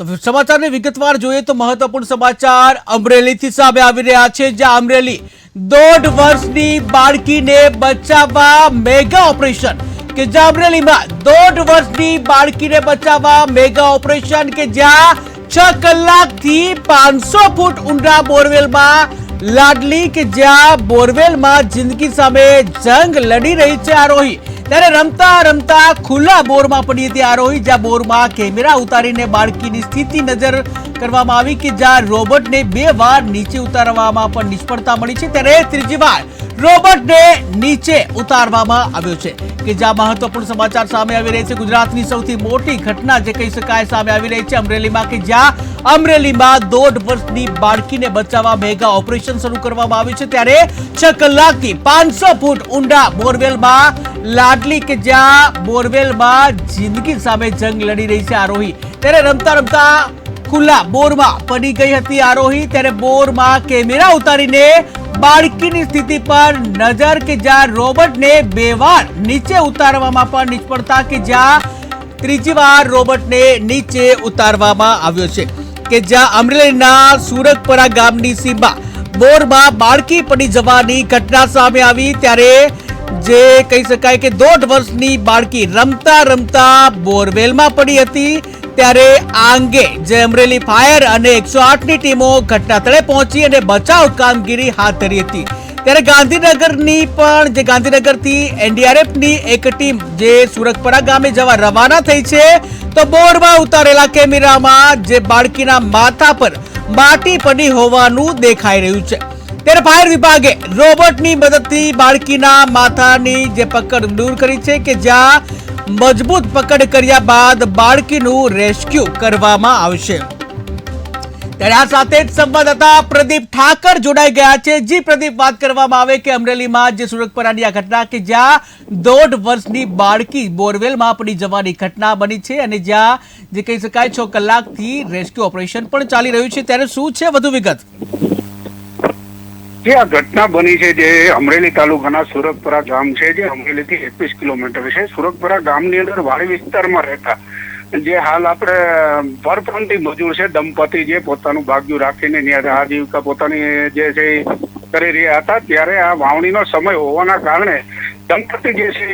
તો સમાચારની વિગતવાર જોઈએ તો મહત્વપૂર્ણ સમાચાર અમરેલીથી સામે આવી રહ્યા છે, જ્યાં અમરેલી દોઢ વર્ષની બાળકીને બચાવવા મેગા ઓપરેશન. કે જ્યાં અમરેલીમાં દોઢ વર્ષની બાળકીને બચાવવા મેગા ઓપરેશન કે જ્યાં છ કલાકથી પાંચસો ફૂટ ઊંડા બોરવેલમાં લાડલી કે જ્યાં બોરવેલમાં જિંદગી સામે જંગ લડી રહી છે આરોહી. ત્યારે રમતા રમતા ખુલ્લા બોરમાં પડી હતી આરોહી જ્યાં બોરમાં કેમેરા ઉતારીને બાળકીની સ્થિતિ નજર કરવામાં આવી કે જ્યાં રોબોટને બે વાર નીચે ઉતારવામાં પણ નિષ્ફળતા મળી છે. ત્યારે ત્રીજી વાર રોબોટને નીચે ઉતારવામાં આવ્યો છે. કે જ્યાં મહત્વપૂર્ણ સમાચાર સામે આવી રહી છે. ગુજરાતની સૌથી મોટી ઘટના જે કહી શકાય સામે આવી રહી છે અમરેલીમાં કે જ્યાં અમરેલીમાં દોઢ વર્ષની બાળકીને બચાવવા મેગા ઓપરેશન શરૂ કરવામાં આવ્યું છે ત્યારે છ કલાકથી પાંચસો ફૂટ ઊંડા બોરવેલમાં લાડલી કે જ્યાં બોરવેલમાં જિંદગી સામે જંગ લડી રહી છે આરોહી. ત્યારે રમતા રમતા ખુલ્લા બોરમાં પડી ગઈ હતી આરોહી. ત્યારે બોરમાં કેમેરા ઉતારીને બાળકીની સ્થિતિ પર નજર કે જ્યાં રોબોટને બે વાર નીચે ઉતારવામાં પણ નિષ્ફળતા કે જ્યાં ત્રીજી વાર રોબોટને નીચે ઉતારવામાં આવ્યો છે. કે જ્યાં અમરેલીના સુરતપરા ગામની સીમા બોરમાં બાળકી પડી જવાની ઘટના સામે આવી ત્યારે જે કહી શકાય કે દોઢ વર્ષની બાળકી રમતા રમતા બોરવેલમાં પડી હતી, ત્યારે આ અંગે જે અમરેલી ફાયર અને એકસો આઠની ટીમો ઘટનાસ્થળે પહોંચી અને બચાવ કામગીરી હાથ ધરી હતી. ત્યારે ગાંધીનગરની પણ જે ગાંધીનગરથી એનડીઆરએફની એક ટીમ જે સુરતપરા ગામે જવા રવાના થઈ છે તો બોરમાં ઉતારેલા કેમેરામાં જે બાળકીના માથા પર માટી પડી હોવાનું દેખાઈ રહ્યું છે. ત્યારે ફાયર વિભાગે રોબોટની મદદથી બાળકીના માથાની જે પકડ દૂર કરી છે કે જ્યાં મજબૂત પકડ કર્યા બાદ બાળકીનું રેસ્ક્યુ કરવામાં આવશે. ત્યારે આ સાથે જ સંવાદદાતા પ્રદીપ ઠાકર જોડાઈ ગયા છે. જી પ્રદીપ, વાત કરવામાં આવે કે અમરેલીમાં જે સુરતપરાની આ ઘટના કે જ્યાં દોઢ વર્ષની બાળકી બોરવેલમાં પડી જવાની ઘટના બની છે અને જ્યાં, જે કહી શકાય, છ કલાકથી રેસ્ક્યુ ઓપરેશન પણ ચાલી રહ્યું છે. ત્યારે શું છે વધુ વિગત? જે આ ઘટના બની છે, જે અમરેલી તાલુકાના સુરતપરા ગામ છે, જે અમરેલીથી એકવીસ કિલોમીટર છે. સુરતપરા ગામની અંદર વાડી વિસ્તારમાં રહેતા જે હાલ આપણે પરપ્રાંતિ મજૂર છે, દંપતી જે પોતાનું ભાગ્યું રાખીને ત્યાં આજીવિકા પોતાની જે છે કરી રહ્યા હતા, ત્યારે આ વાવણીનો સમય હોવાના કારણે દંપતી જે છે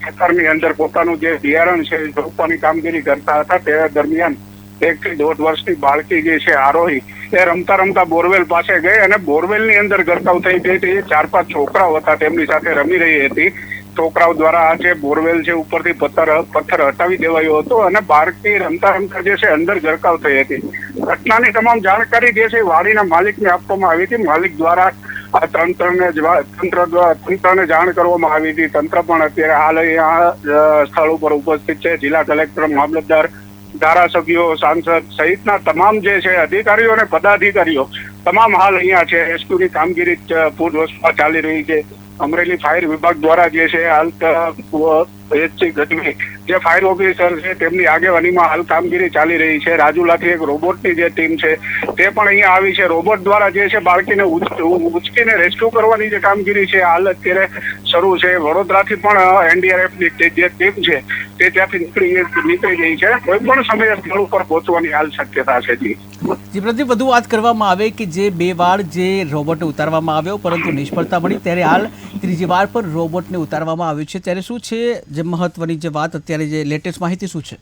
ખેતરની અંદર પોતાનું જે બિયારણ છે, રોપવાની કામગીરી કરતા હતા, તે દરમિયાન એક થી દોઢ વર્ષની બાળકી જે છે, આરોહી, એ રમતા રમતા બોરવેલ પાસે ગઈ અને બોરવેલની અંદર ગરકાવ થઈ ગઈ હતી. ચાર પાંચ છોકરાઓ હતા, તેમની સાથે રમી રહી હતી. છોકરાઓ દ્વારા આ જે બોરવેલ છે ઉપરથી પથ્થર પથ્થર હટાવી દેવાયો હતો અને બાળકી રમતા રમતા જે છે અંદર ગરકાવ થઈ હતી. ઘટનાની તમામ જાણકારી જે છે વાડીના માલિકને આપવામાં આવી હતી. માલિક દ્વારા આ તંત્રને તંત્ર દ્વારા તંત્રને જાણ કરવામાં આવી હતી. તંત્ર પણ અત્યારે હાલ અહીંયા સ્થળ ઉપર ઉપસ્થિત છે. જિલ્લા કલેક્ટર, મામલતદાર, ધારાસભ્યો, સાંસદ સહિતના તમામ જે છે અધિકારીઓ અને પદાધિકારીઓ તમામ હાલ અહીંયા છે. રેસ્ક્યુની કામગીરી પૂરજોશમાં ચાલી રહી છે. અમરેલી ફાયર વિભાગ દ્વારા જે છે હાલ એચસી ગઢવી જે ફાયર ઓફિસર છે, તેમની આગેવાનીમાં હાલ કામગીરી ચાલી રહી છે. રાજુલાથી એક રોબોટની જે ટીમ છે, તે પણ અહીંયા આવી છે. રોબોટ દ્વારા જે છે, બાળકીને ઉચકીને રેસ્ક્યુ કરવાની જે કામગીરી છે, હાલ અત્યારે શરૂ છે. વડોદરાથી પણ એનડીઆરએફની જે ટીમ છે, તે ત્યાંથી નીકળી નીકળી ગઈ છે. કોઈ પણ સમયે સ્થળ ઉપર પહોંચવાની હાલ શક્યતા છે જી. જી વધુ વાત કરવામાં આવે કે જે બે વાર જે રોબોટને ઉતારવામાં આવ્યો, પરંતુ નિષ્ફળતા મળી. ત્યારે હાલ ત્રીજી વાર પર રોબોટને ઉતારવામાં આવ્યું છે. ત્યારે શું છે જે મહત્વની જે વાત અત્યારે જે લેટેસ્ટ માહિતી શું છે?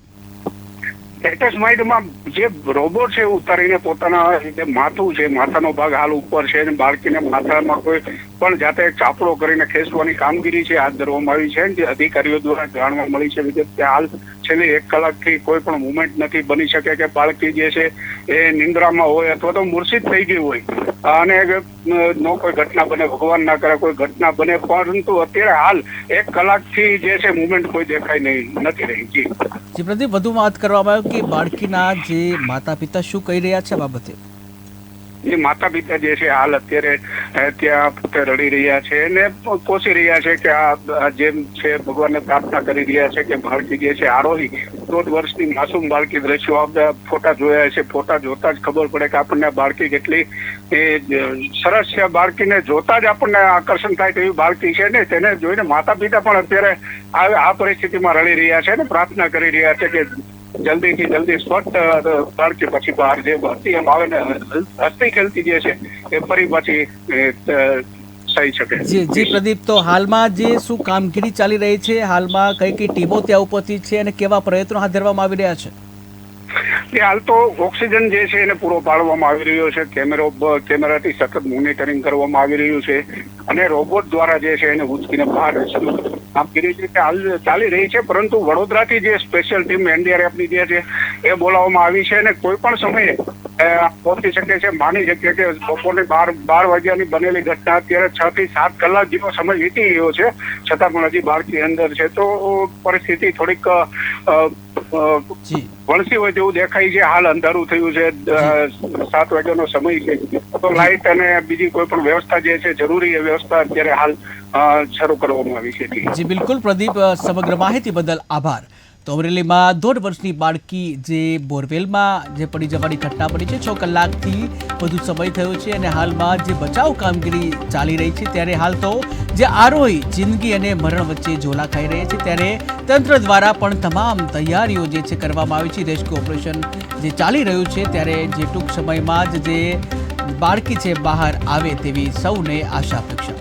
લેટેસ્ટ માઇન્ડમાં જે રોબોટ છે ઉતારીને પોતાના જે માથું છે, માથાનો ભાગ હાલ ઉપર છે અને બાળકીને માથામાં કોઈ પણ જાતે ચાપડો કરીને ખેંચવાની કામગીરી છે હાથ ધરવામાં આવી છે જે અધિકારીઓ દ્વારા જાણવા મળી છે વિગત હાલ છેલ્લી એક કલાકથી કોઈ પણ મુવમેન્ટ નથી બની શકે કે બાળકી જે છે એ નિંદ્રામાં હોય અથવા તો મૂર્છિત થઈ ગઈ હોય. અને નો કોઈ ઘટના બને, ભગવાન ના કરે કોઈ ઘટના બને, પરંતુ અત્યારે હાલ એક કલાકથી જે છે મુવમેન્ટ કોઈ દેખાય નહીં, નથી રહી. જી. જી પ્રદીપ, વધુ વાત કરવામાં આવ્યું કે બાળકીના જે માતા પિતા શું કહી રહ્યા છે બાબતે? એ માતા પિતા જે છે, હાલ અત્યારે ત્યાં પોતે રડી રહ્યા છે અને કોશી રહ્યા છે કે આ જેમ છે, ભગવાનને પ્રાર્થના કરી રહ્યા છે કે બાળકી જે છે, આરોહી દોઢ વર્ષની માસૂમ બાળકી દ્રશ્યો ફોટા જોયા છે. ફોટા જોતા જ ખબર પડે કે આપણને બાળકી કેટલી, એ સરસ છે. બાળકીને જોતા જ આપણને આકર્ષણ થાય તેવી બાળકી છે ને, તેને જોઈને માતા પિતા પણ અત્યારે આ પરિસ્થિતિમાં રડી રહ્યા છે ને, પ્રાર્થના કરી રહ્યા છે કે જલ્દીથી જલ્દી અ, બાળકી પછી બહાર જે ભરતી એમ આવે ને હસ્તી ખેલતી જે છે એ ફરી પછી થઈ શકે. જી જી પ્રદીપ તો હાલમાં જે શું કામગીરી ચાલી રહી છે? હાલમાં કઈ કઈ ટીમો ત્યાં ઉપસ્થિત છે અને કેવા પ્રયત્નો હાથ ધરવામાં આવી રહ્યા છે? એ હાલ તો ઓક્સિજન જે છે એને પૂરો પાડવામાં આવી રહ્યો છે. કેમેરો કેમેરાથી સતત મોનિટરિંગ કરવામાં આવી રહ્યું છે. અને રોબોટ દ્વારા જે છે એને ઉચકીને બહાર કામગીરી છે હાલ ચાલી રહી છે, પરંતુ વડોદરાથી જે સ્પેશિયલ ટીમ એનડીઆરએફની જે છે, એ બોલાવવામાં આવી છે અને કોઈ પણ સમયે પહોંચી શકે છે, માની શકીએ કે બપોરે બાર બાર વાગ્યાની બનેલી ઘટના અત્યારે છ થી સાત કલાક જેવો સમય વીતી ગયો છે, છતાં પણ હજી બાળકી અંદર છે. તો પરિસ્થિતિ થોડીક વણસી હોય તેવું દેખાય છે. હાલ અંધારું થયું છે. સાત વાગ્યાનો સમય છે. તો લાઇટ અને બીજી કોઈ પણ વ્યવસ્થા જે છે જરૂરી એ વ્યવસ્થા અત્યારે હાલ શરૂ કરવામાં આવી છે. જી બિલકુલ. પ્રદીપ સમગ્ર માહિતી બદલ આભાર. તો અમરેલીમાં દોઢ વર્ષની બાળકી જે બોરવેલમાં જે પડી જવાની ઘટના બની છે, છ કલાકથી વધુ સમય થયો છે અને હાલમાં જે બચાવ કામગીરી ચાલી રહી છે, ત્યારે હાલ તો જે આરોહી, જિંદગી અને મરણ વચ્ચે ઝોલા ખાઈ રહી છે, ત્યારે તંત્ર દ્વારા પણ તમામ તૈયારીઓ જે છે કરવામાં આવી છે, રેસ્ક્યુ ઓપરેશન જે ચાલી રહ્યું છે, ત્યારે જે ટૂંક સમયમાં જ જે બાળકી છે બહાર આવે તેવી સૌને આશા અપેક્ષા